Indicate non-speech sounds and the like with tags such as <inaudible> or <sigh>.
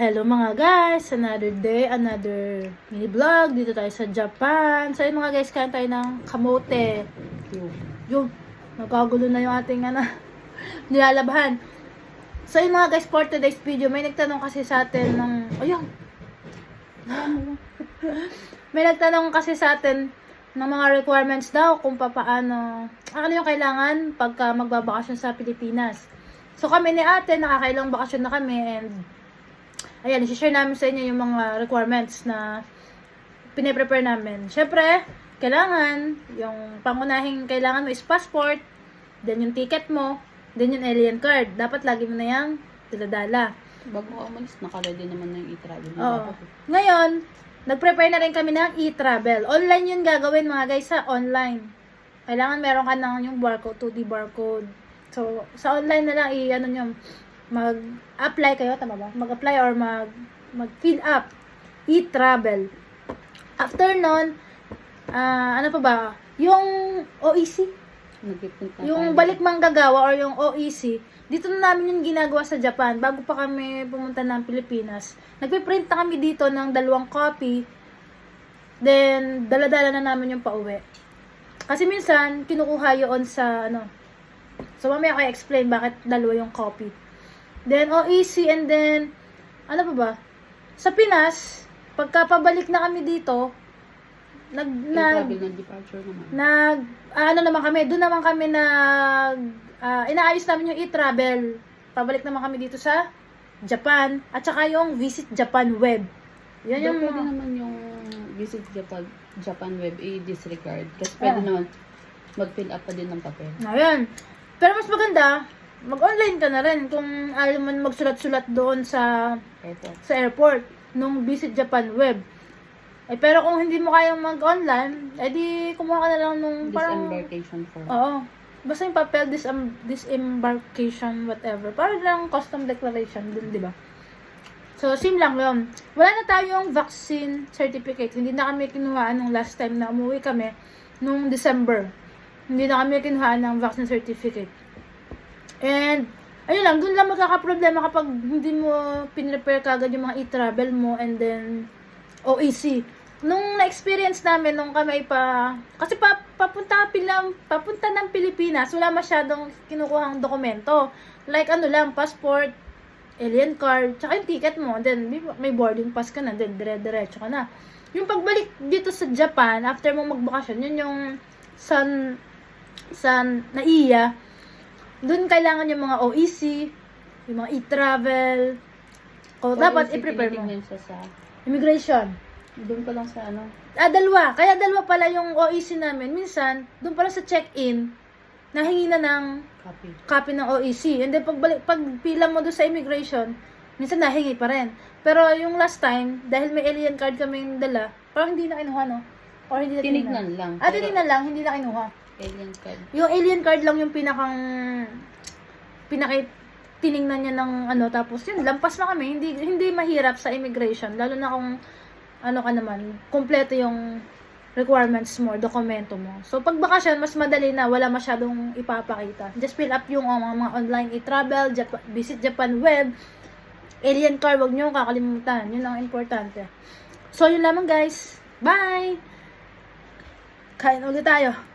Hello mga guys! Another day, another mini vlog. Dito tayo sa Japan. So yun mga guys, kain tayo ng kamote. Yun, nagkagulo na yung ating ano, <laughs> nilalabahan. So yun mga guys, for today's video, may nagtanong kasi sa atin ng, ayun. <laughs> may nagtanong kasi sa atin ng mga requirements daw kung papaano, ano yung kailangan pagka magbabakasyon sa Pilipinas. So kami ni ate, nakakailang bakasyon na kami and ayan, isi-share namin sa inyo yung mga requirements na piniprepare namin. Siyempre, kailangan, yung pangunahing kailangan mo is passport, then yung ticket mo, then yung alien card. Dapat lagi mo na yung daladala. Bago ka umalis, naka-ready naman na yung e-travel. Oo. Ngayon, nag-prepare na rin kami ng e-travel. Online yun gagawin mga guys sa online. Kailangan meron ka ng yung barcode, 2D barcode. So, sa online na lang, i-ano nyo, mag-apply kayo, tama ba? Mag-apply or mag, mag-fill up e-travel. After nun, ah, ano pa ba? Yung OEC, yung balik manggagawa or yung OEC, dito na namin yung ginagawa sa Japan bago pa kami pumunta ng Pilipinas. Nagpiprint na kami dito ng dalawang copy. Then, dala-dala na namin yung pauwi. Kasi minsan, kinukuha yun sa, ano, so mamaya ko explain bakit dalawa yung copy. Then, OEC and then, ano pa ba? Sa Pinas, pagka pabalik na kami dito, nag, nag, departure naman. nag ah, ano naman kami, doon naman kami nag ah, inaayos namin yung e-travel. Pabalik naman kami dito sa Japan at saka yung Visit Japan web. Yan yung pwede naman yung visit Japan, Japan web i-disregard. Kasi pwede Ah. naman mag-fill up pa din ng papel. Ayan. Pero mas maganda, mag-online ka na rin kung ayaw mo magsulat-sulat doon sa Airport. sa airport nung Visit Japan web. Eh, pero kung hindi mo kayang mag-online, edi kumuha ka na lang nung parang... Disembarkation form. Oo. Basta yung papel, disem- disembarkation, whatever. Para lang custom declaration dun, di ba? So, same lang yun. Wala na tayong vaccine certificate. Hindi na kami kinuhaan nung last time na umuwi kami nung December. Hindi na kami kinuhaan ng vaccine certificate. And, ayun lang, dun lang magkakaproblema kapag hindi mo pinrepare kagad yung mga e-travel mo and then OEC. Nung na-experience namin nung kami pa, kasi pa, papunta, pilang, papunta ng Pilipinas, wala masyadong kinukuhang dokumento. Like ano lang, passport, alien card, tsaka yung ticket mo, then may, boarding pass ka na, then dire-diretso ka na. Yung pagbalik dito sa Japan, after mo magbakasyon, yun yung san, san, naiya, dun kailangan yung mga OEC, yung mga e-travel, o dapat OEC, i-prepare mo. siya sa, Immigration. doon pa lang sa ano, Ah, dalawa. Kaya dalawa pala yung OEC namin. Minsan, doon pala sa check-in, nahingi na ng copy. copy ng OEC. And then, pagbalik, pag pila mo doon sa immigration, minsan nahingi pa rin. Pero yung last time, dahil may alien card kaming dala, parang hindi na kinuha, no? Or hindi na Tinignan lang. Ah, tinignan lang, hindi na kinuha. Alien card. Yung alien card lang yung pinakang pinaki tiningnan niya ng ano tapos yun lampas na kami. Hindi hindi mahirap sa immigration lalo na kung ano ka naman kumpleto yung requirements mo dokumento mo. So pag bakasyon mas madali na wala masyadong ipapakita. Just fill up yung uh, mga online e-travel Japan, visit Japan web alien card wag niyo kakalimutan. Yun ang importante. So yun lamang guys. Bye! Kain ulit tayo